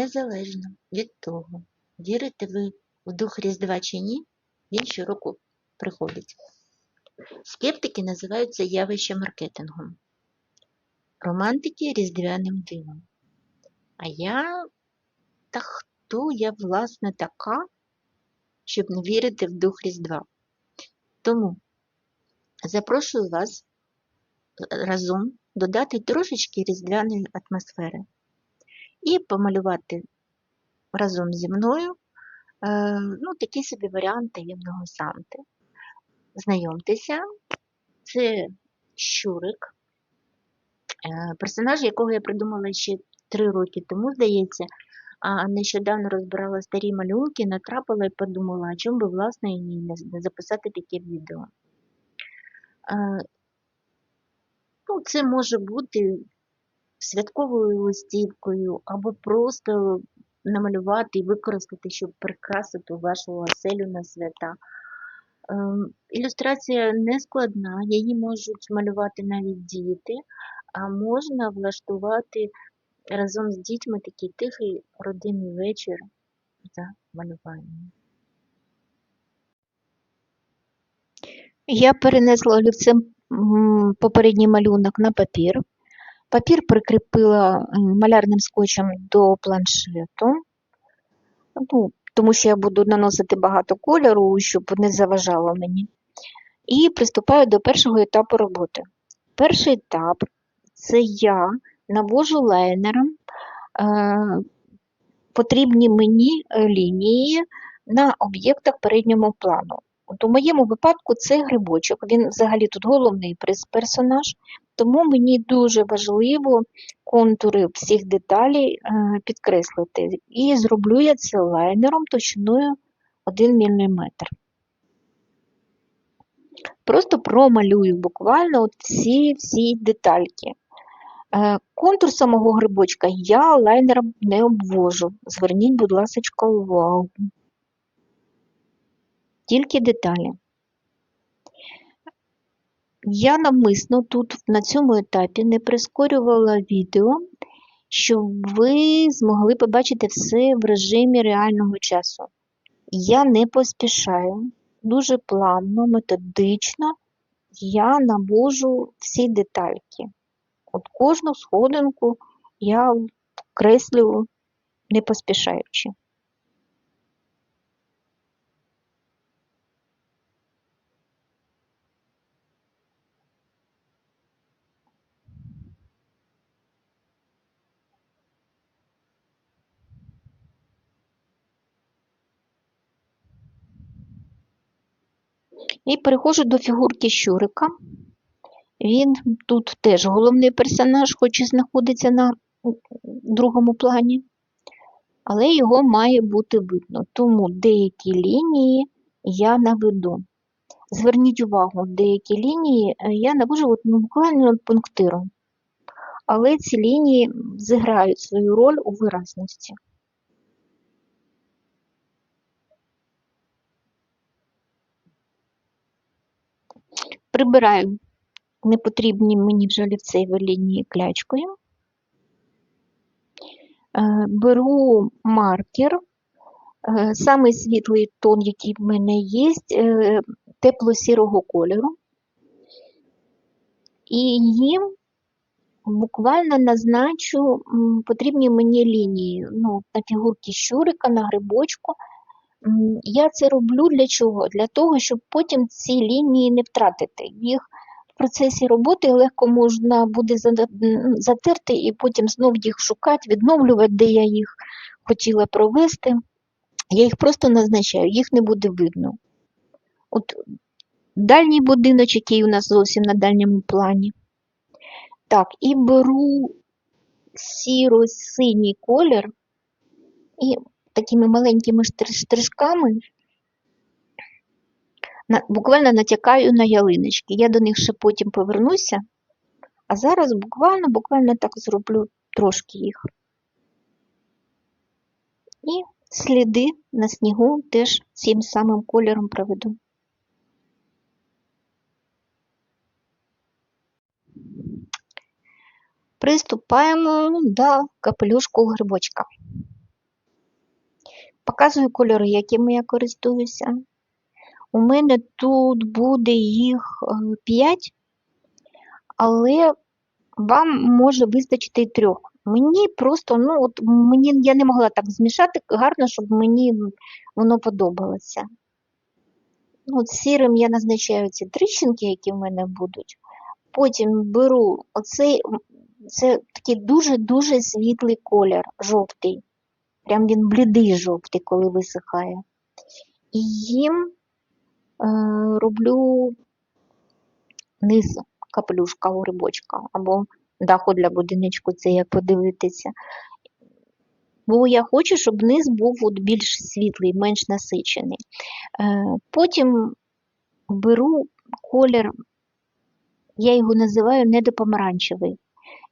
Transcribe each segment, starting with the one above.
Незалежно від того, вірите ви в дух Різдва чи ні, він щороку приходить. Скептики називають це явище маркетингом, романтики різдвяним дивом. А я та хто я, власне, така, щоб не вірити в дух Різдва? Тому запрошую вас разом додати трошечки різдвяної атмосфери і помалювати разом зі мною е, ну, такий собі варіант таємного Санти. Знайомтеся, це Щурик, е, персонаж, якого я придумала ще три роки тому, здається, а нещодавно розбирала старі малюнки, натрапила і подумала, а чому би, власне, не записати таке відео. Е, Ну, це може бути святковою листівкою або просто намалювати і використати, щоб прикрасити вашу оселю на свята. Ем, Ілюстрація не складна, її можуть малювати навіть діти, а можна влаштувати разом з дітьми такий тихий родинний вечір за малюванням. Я перенесла олівцем попередній малюнок на папір. Папір прикріпила малярним скотчем до планшету, ну, тому що я буду наносити багато кольору, щоб не заважало мені. І приступаю до першого етапу роботи. Перший етап це я навожу лайнером е, потрібні мені лінії на об'єктах переднього плану. От у моєму випадку це грибочок, він взагалі тут головний персонаж, тому мені дуже важливо контури всіх деталей е, підкреслити. І зроблю я це лайнером товщиною 1 мм. Просто промалюю буквально всі, всі детальки. Е, Контур самого грибочка я лайнером не обвожу. Зверніть, будь ласка, увагу. Тільки деталі. Я навмисно тут на цьому етапі не прискорювала відео, щоб ви змогли побачити все в режимі реального часу. Я не поспішаю, дуже плавно, методично я навожу всі детальки. От кожну сходинку я креслю не поспішаючи. І переходжу до фігурки Щурика. Він тут теж головний персонаж, хоч і знаходиться на другому плані, але його має бути видно. Тому деякі лінії я наведу. Зверніть увагу, деякі лінії е, я навожу ну, буквально пунктиром, але ці лінії зіграють свою роль у виразності. Прибираю непотрібні мені вже олівцеві лінії клячкою. Е, Беру маркер, е, самий світлий тон, який в мене є, е, тепло-сірого кольору. І їм буквально назначу потрібні мені лінії. Ну, на фігурці щурика, на грибочку. Я це роблю для чого? Для того, щоб потім ці лінії не втратити. Їх в процесі роботи легко можна буде затерти і потім знов їх шукати, відновлювати, де я їх хотіла провести. Я їх просто назначаю, їх не буде видно. От дальній будиночок, який у нас зовсім на дальньому плані. Так, і беру сіро-синій колір і такими маленькими штри- штришками буквально натякаю на ялиночки. Я до них ще потім повернуся, а зараз буквально, буквально так зроблю трошки їх. І сліди на снігу теж цим самим кольором проведу. Приступаємо до капелюшку грибочка. Показую кольори, якими я користуюся. У мене тут буде їх 5, але вам може вистачити і трьох. Мені просто, ну, от мені я не могла так змішати гарно, щоб мені воно подобалося. Ну, От сірим я назначаю ці тріщинки, які в мене будуть. Потім беру оцей, це такий дуже-дуже світлий колір, жовтий. Прям він блідий жовтий, коли висихає. І їм е, роблю низ капелюшка у грибочка або даху для будиночку, це як подивитися. Бо я хочу, щоб низ був от більш світлий, менш насичений. Е, Потім беру колір, я його називаю недопомаранчевий.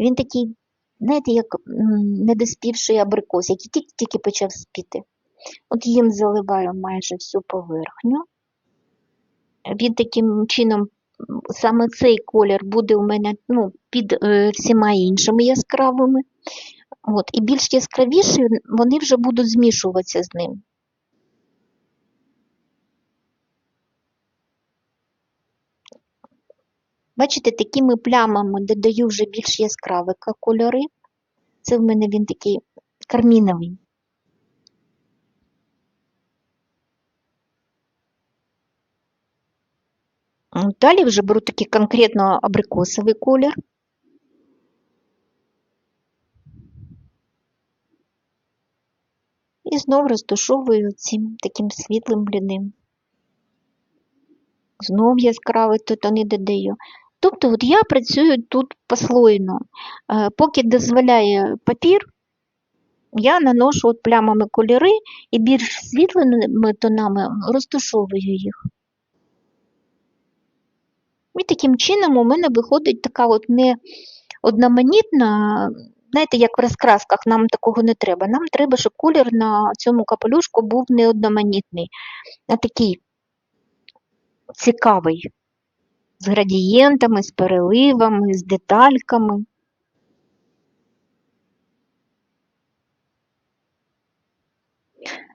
Він такий, знаєте, як недоспівший абрикос, який тільки-тільки почав спіти. От їм заливаю майже всю поверхню. Він таким чином, саме цей колір буде у мене ну, під е, всіма іншими яскравими. От, і більш яскравіші вони вже будуть змішуватися з ним. Бачите, такими плямами додаю вже більш яскраві кольори. Це в мене він такий карміновий. Далі вже беру такий конкретно абрикосовий колір. І знов розташовую цим таким світлим блідим. Знов яскравий тут не додаю. Тобто от я працюю тут послойно. Е, Поки дозволяє папір, я наношу от плямами кольори і більш світлими тонами розташовую їх. І таким чином у мене виходить така от не одноманітна, знаєте, як в розкрасках, нам такого не треба. Нам треба, щоб колір на цьому капелюшку був не одноманітний, а такий цікавий, з градієнтами, з переливами, з детальками.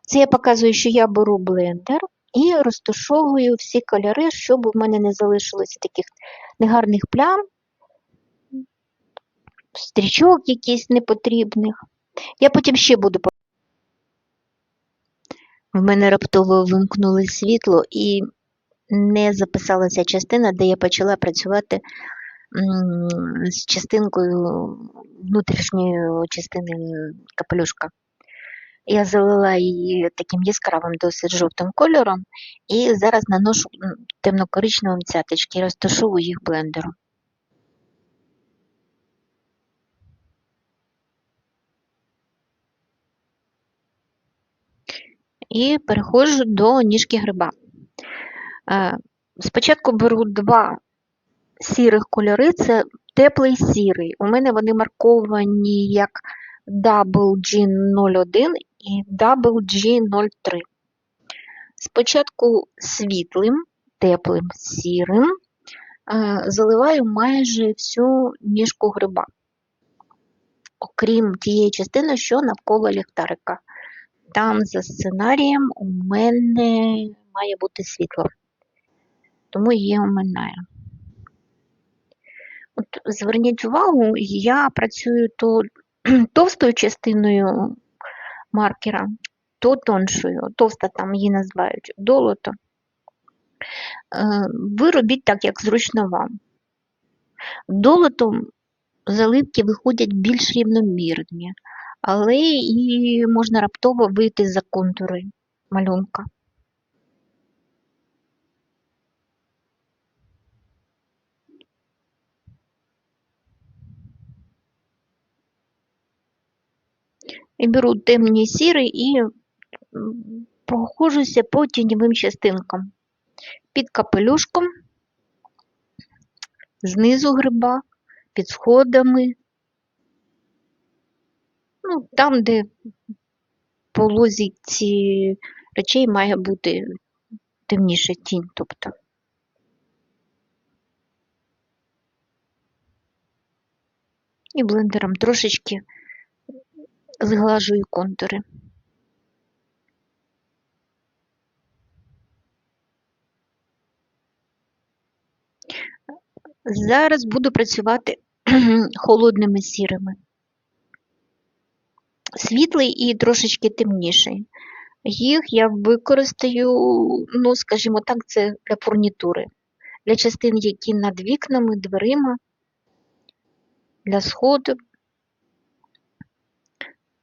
Це я показую, що я беру блендер і розташовую всі кольори, щоб у мене не залишилося таких негарних плям, стрічок якісь непотрібних. Я потім ще буду. по- В мене раптово вимкнули світло і не записалася частина, де я почала працювати з частинкою внутрішньої частини капелюшка. Я залила її таким яскравим досить жовтим кольором і зараз наношу темно-коричневим цяточки і розташовую їх блендером. І переходжу до ніжки гриба. Е, Спочатку беру два сірих кольори, це теплий сірий. У мене вони марковані як WG01 і WG03. Спочатку світлим, теплим сірим е, заливаю майже всю ніжку гриба, окрім тієї частини, що навколо ліхтарика. Там за сценарієм у мене має бути світло, тому її оминаю. От зверніть увагу, я працюю то товстою частиною маркера, то тоншою, товста там її називають долото. Е, Ви робіть так, як зручно вам. Долотом заливки виходять більш рівномірні, але і можна раптово вийти за контури малюнка. І беру темні сірий і м, проходжуся по тіньовим частинкам. Під капелюшком, знизу гриба, під сходами. Ну, там, де по лозіці речей має бути темніша тінь. Тобто. І блендером трошечки зглажую контури. Зараз буду працювати холодними сірими. Світлий і трошечки темніший. Їх я використаю, ну, скажімо так, це для фурнітури, для частин, які над вікнами, дверима, для сходу.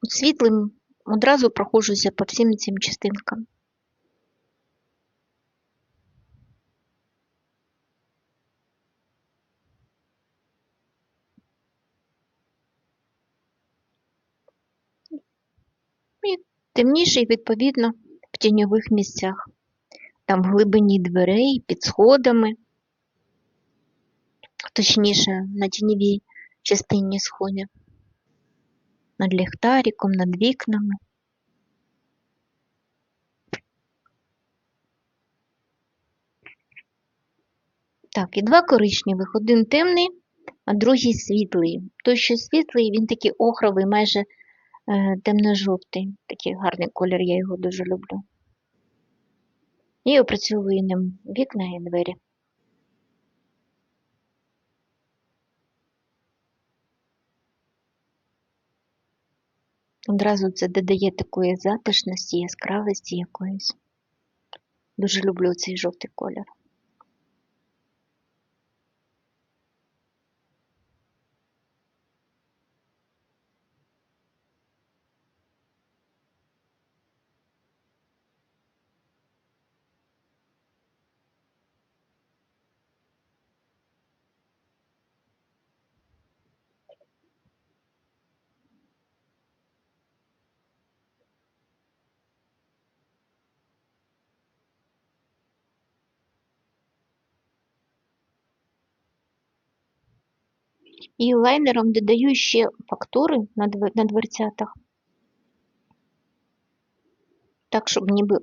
От Світлим одразу проходжуся по всім цим частинкам. І темніший, відповідно, в тіньових місцях. Там в глибині дверей, під сходами, точніше, на тіньовій частині сходів, над ліхтариком, над вікнами. Так, і два коричневих, один темний, а другий світлий. Той, що світлий, він такий охровий, майже е, темно-жовтий. Такий гарний колір, я його дуже люблю. І опрацьовую ним вікна і двері. Одразу це додає такої затишності, яскравості якоїсь. Дуже люблю цей жовтий колір. І лайнером додаю ще фактури на, дверцятах. Так, щоб ніби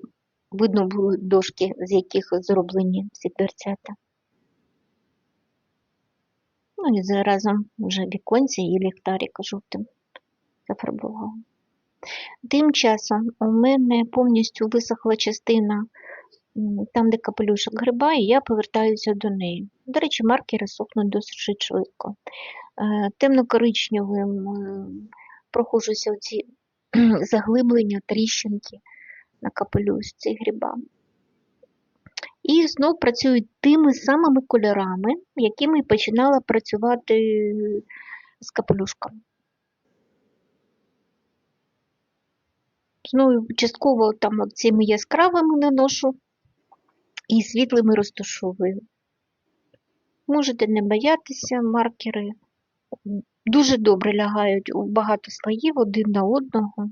видно були дошки, з яких зроблені ці дверцята. Ну і заразом вже віконці і ліхтарика жовтим зафарбувала. Тим часом у мене повністю висохла частина там, де капелюшок гриба, і я повертаюся до неї. До речі, маркери сохнуть досить швидко. Е, темно-коричневим е, прохожуся оці заглиблення, тріщинки на капелюшці гриба. І знов працюють тими самими кольорами, якими починала працювати з капелюшком. Знову частково там цими яскравими наношу і світлими розташовую. Можете не боятися, маркери дуже добре лягають у багато слоїв один на одного.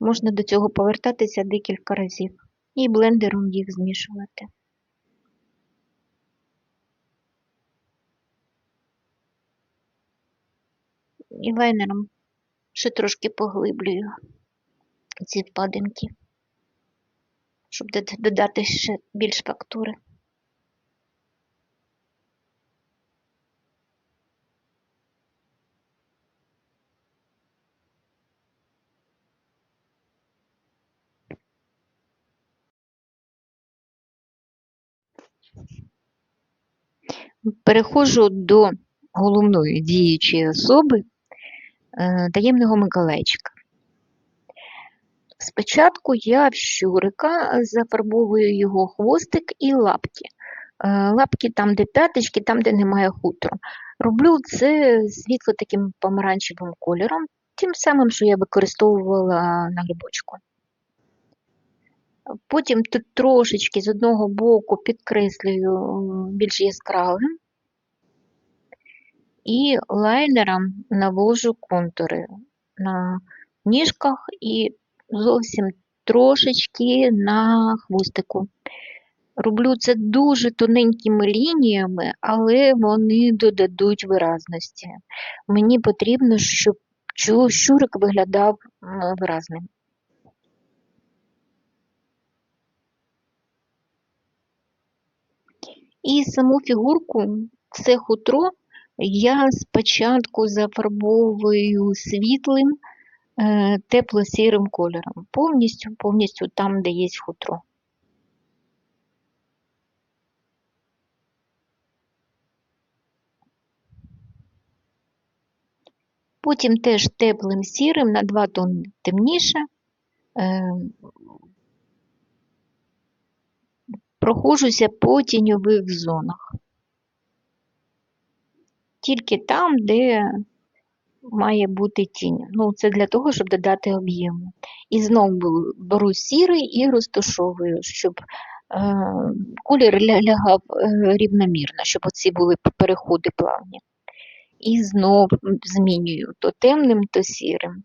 Можна до цього повертатися декілька разів і блендером їх змішувати. І лайнером ще трошки поглиблюю ці впадинки щоб додати ще більш фактури. Переходжу до головної діючої особи е, таємного Миколайчика. Спочатку я в щурика зафарбовую його хвостик і лапки. Е, лапки там, де п'яточки, там, де немає хутру. Роблю це світло таким помаранчевим кольором, тим самим, що я використовувала на грибочку. Потім тут трошечки з одного боку підкреслюю більш яскравим і лайнером навожу контури на ніжках і зовсім трошечки на хвостику. Роблю це дуже тоненькими лініями, але вони додадуть виразності. Мені потрібно, щоб щурик виглядав виразним. І саму фігурку, це хутро, я спочатку зафарбовую світлим, е, тепло-сірим кольором, повністю, повністю там, де є хутро. Потім теж теплим сірим на 2 тонни темніше е, прохожуся по тіньових зонах. Тільки там, де має бути тінь. Ну, це для того, щоб додати об'єму. І знову беру сірий і розташовую, щоб е, колір лягав е, рівномірно, щоб оці були переходи плавні. І знов змінюю то темним, то сірим.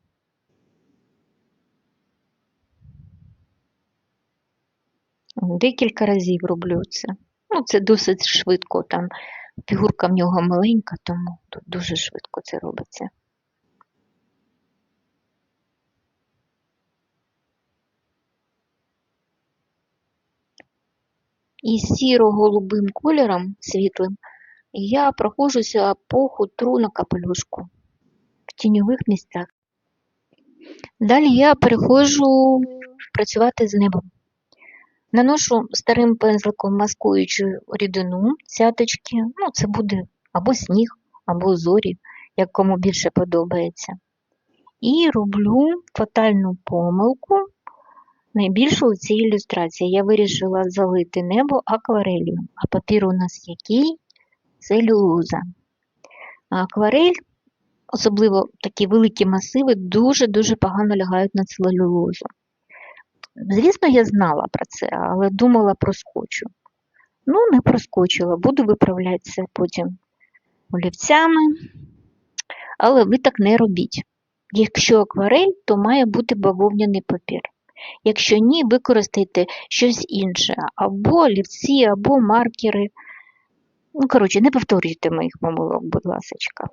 Декілька разів роблю це. Ну, це досить швидко. Там фігурка в нього маленька, тому тут дуже швидко це робиться. І сіро-голубим кольором світлим я проходжуся по хутру на капелюшку в тіньових місцях. Далі я переходжу працювати з небом. Наношу старим пензликом маскуючу рідину, цяточки, ну це буде або сніг, або зорі, як кому більше подобається. І роблю фатальну помилку, найбільшу у цій ілюстрації. Я вирішила залити небо акварелью, а папір у нас який? Целюлоза. А акварель, особливо такі великі масиви, дуже-дуже погано лягають на целюлозу. Звісно, я знала про це, але думала проскочу. Ну, не проскочила, буду виправляти це потім олівцями. Але ви так не робіть. Якщо акварель, то має бути бавовняний папір. Якщо ні, використайте щось інше, або олівці, або маркери. Ну, коротше, не повторюйте моїх помилок, будь ласка.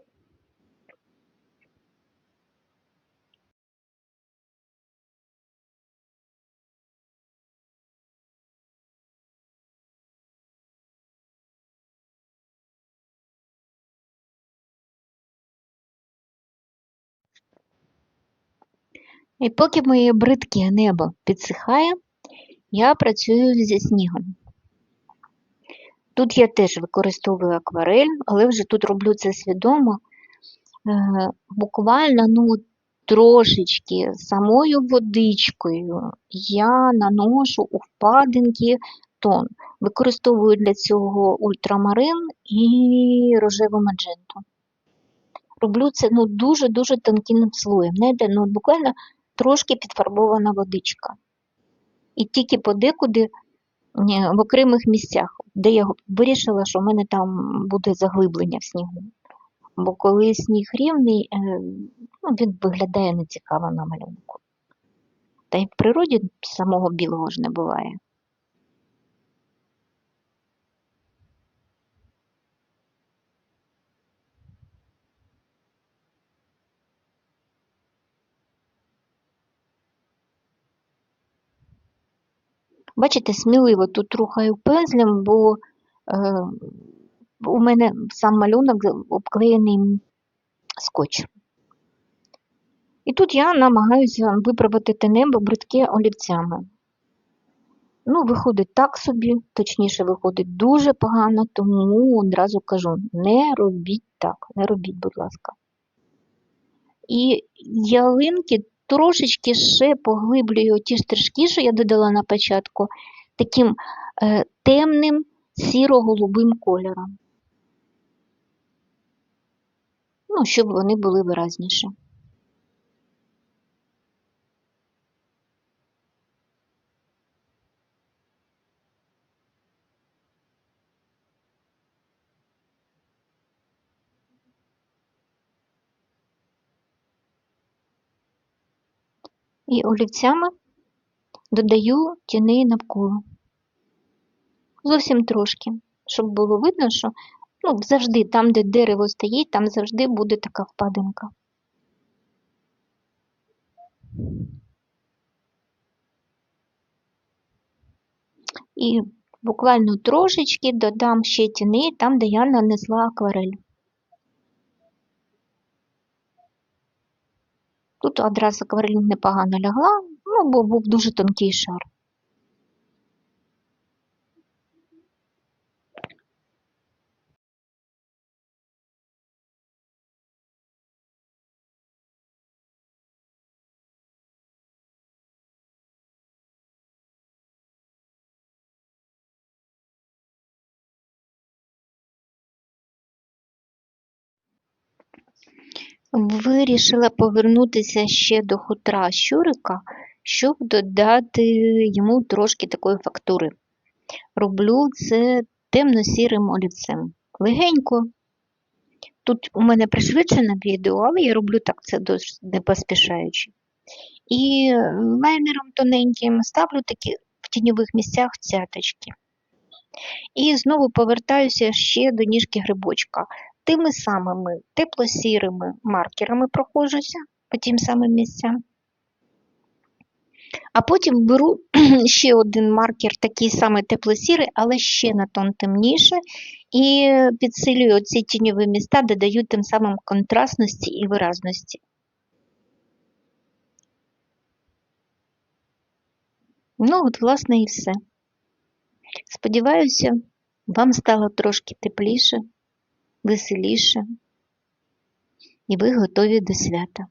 І поки моє бридке небо підсихає, я працюю зі снігом. Тут я теж використовую акварель, але вже тут роблю це свідомо. Е, Буквально ну, трошечки самою водичкою я наношу у впадинки тон. Використовую для цього ультрамарин і рожеву мадженту. Роблю це ну, дуже-дуже тонким слоєм. Знаєте, ну, буквально трошки підфарбована водичка. І тільки подекуди в окремих місцях, де я вирішила, що в мене там буде заглиблення в снігу. Бо коли сніг рівний, ну, він виглядає нецікаво на малюнку. Та й в природі самого білого ж не буває. Бачите, сміливо тут рухаю пензлем, бо е, у мене сам малюнок обклеєний скотч. І тут я намагаюся виправити те небо бридке олівцями. Ну, виходить так собі, точніше, виходить дуже погано, тому одразу кажу: не робіть так, не робіть, будь ласка. І ялинки трошечки ще поглиблюю ті штришки, що я додала на початку, таким е, темним сіро-голубим кольором. Ну, щоб вони були виразніші. І олівцями додаю тіней навколо. Зовсім трошки, щоб було видно, що ну, завжди там, де дерево стоїть, там завжди буде така впадинка. І буквально трошечки додам ще тіней там, де я нанесла акварель. Тут адреса акварель непогано лягла, ну, бо був дуже тонкий шар. Вирішила повернутися ще до хутра щурика, щоб додати йому трошки такої фактури. Роблю це темно-сірим олівцем. Легенько. Тут у мене пришвидшене відео, але я роблю так це досить не поспішаючи. І лайнером тоненьким ставлю такі в тіньових місцях цяточки. І знову повертаюся ще до ніжки грибочка. Тими самими тепло-сірими маркерами проходжуся по тим самим місцям. А потім беру ще один маркер, такий самий тепло-сірий, але ще на тон темніше, і підсилюю ці тіньові міста, додаю тим самим контрастності і виразності. Ну, от, власне, і все. Сподіваюся, вам стало трошки тепліше, веселіше, і ви готові до свята.